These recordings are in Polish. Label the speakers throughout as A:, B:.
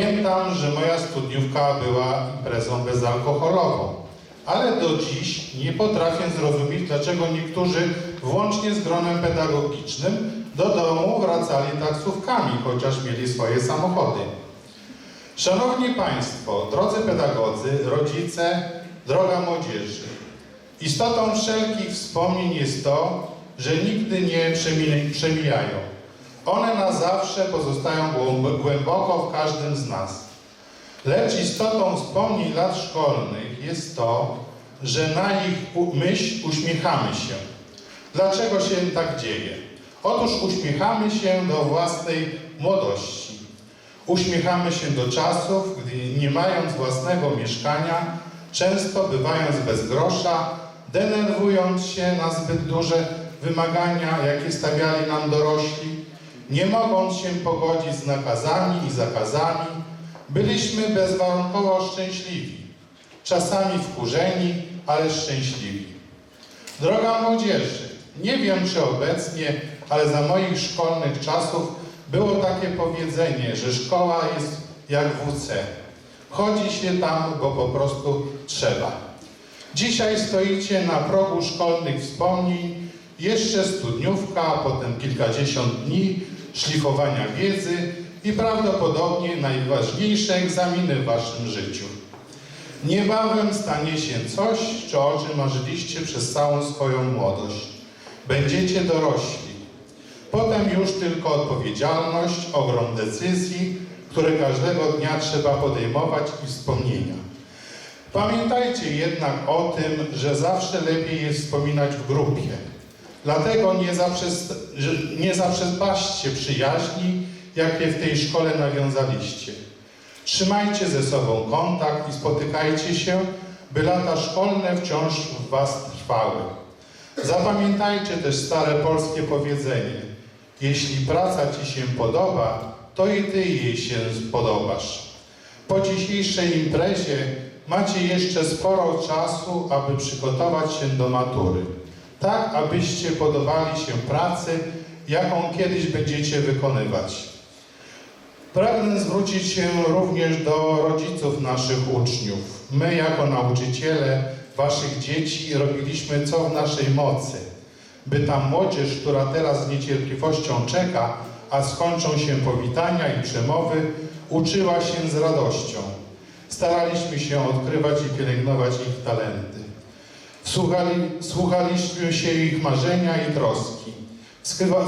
A: Pamiętam, że moja studniówka była imprezą bezalkoholową, ale do dziś nie potrafię zrozumieć, dlaczego niektórzy, włącznie z gronem pedagogicznym, do domu wracali taksówkami, chociaż mieli swoje samochody. Szanowni Państwo, drodzy pedagodzy, rodzice, droga młodzieży, istotą wszelkich wspomnień jest to, że nigdy nie przemi- przemijają. One na zawsze pozostają głęb- głęboko w każdym z nas. Lecz istotą wspomnień lat szkolnych jest to, że na ich myśl uśmiechamy się. Dlaczego się tak dzieje? Otóż uśmiechamy się do własnej młodości. Uśmiechamy się do czasów, gdy nie mając własnego mieszkania, często bywając bez grosza, denerwując się na zbyt duże wymagania, jakie stawiali nam dorośli, nie mogąc się pogodzić z nakazami i zakazami, byliśmy bezwarunkowo szczęśliwi, czasami wkurzeni, ale szczęśliwi. Droga młodzieży, nie wiem czy obecnie, ale za moich szkolnych czasów było takie powiedzenie, że szkoła jest jak WC. Chodzi się tam, bo po prostu trzeba. Dzisiaj stoicie na progu szkolnych wspomnień, jeszcze studniówka, a potem kilkadziesiąt dni szlifowania wiedzy i prawdopodobnie najważniejsze egzaminy w waszym życiu. Niebawem stanie się coś, czy o czym marzyliście przez całą swoją młodość. Będziecie dorośli. Potem już tylko odpowiedzialność, ogrom decyzji, które każdego dnia trzeba podejmować i wspomnienia. Pamiętajcie jednak o tym, że zawsze lepiej jest wspominać w grupie. Dlatego nie, zaprzest, że- nie przyjaźni, jakie w tej szkole nawiązaliście. Trzymajcie ze sobą kontakt i spotykajcie się, by lata szkolne wciąż w Was trwały. Zapamiętajcie też stare polskie powiedzenie. Jeśli praca Ci się podoba, to i Ty jej się spodobasz. Po dzisiejszej imprezie macie jeszcze sporo czasu, aby przygotować się do matury. Tak, abyście podobali się pracy, jaką kiedyś będziecie wykonywać. Pragnę zwrócić się również do rodziców naszych uczniów. My, jako nauczyciele waszych dzieci, robiliśmy co w naszej mocy, by ta młodzież, która teraz z niecierpliwością czeka, a skończą się powitania i przemowy, uczyła się z radością. Staraliśmy się odkrywać i pielęgnować ich talenty. Słuchali, słuchaliśmy się ich marzenia i troski.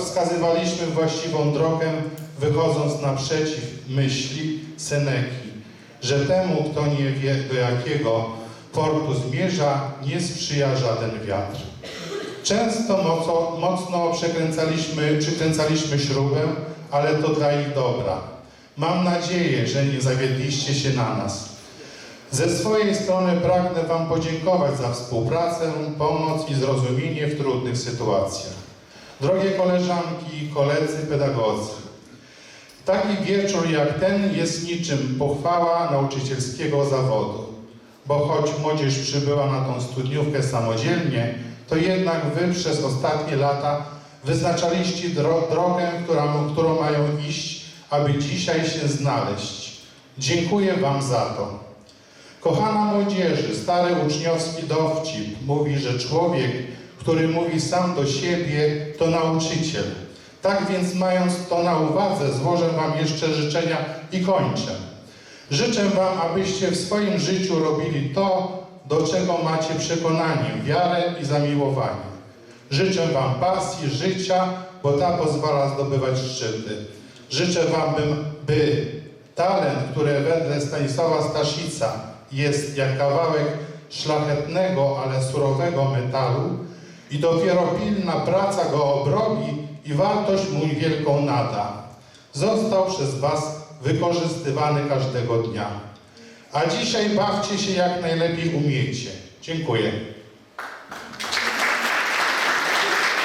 A: Wskazywaliśmy właściwą drogę, wychodząc naprzeciw myśli Seneki, że temu, kto nie wie, do jakiego portu zmierza, nie sprzyja żaden wiatr. Często mocno, mocno przekręcaliśmy, przykręcaliśmy śrubę, ale to dla ich dobra. Mam nadzieję, że nie zawiedliście się na nas. Ze swojej strony pragnę Wam podziękować za współpracę, pomoc i zrozumienie w trudnych sytuacjach. Drogie koleżanki i koledzy pedagodzy, taki wieczór jak ten jest niczym pochwała nauczycielskiego zawodu, bo choć młodzież przybyła na tą studniówkę samodzielnie, to jednak Wy przez ostatnie lata wyznaczaliście dro drogę, którą, którą mają iść, aby dzisiaj się znaleźć. Dziękuję Wam za to. Kochana młodzieży, stary uczniowski dowcip mówi, że człowiek, który mówi sam do siebie, to nauczyciel. Tak więc mając to na uwadze, złożę Wam jeszcze życzenia i kończę. Życzę Wam, abyście w swoim życiu robili to, do czego macie przekonanie, wiarę i zamiłowanie. Życzę Wam pasji, życia, bo ta pozwala zdobywać szczyty. Życzę Wam, by, by talent, który wedle Stanisława Staszica jest jak kawałek szlachetnego, ale surowego metalu i dopiero pilna praca go obrobi i wartość mu wielką nada. Został przez Was wykorzystywany każdego dnia. A dzisiaj bawcie się jak najlepiej umiecie. Dziękuję.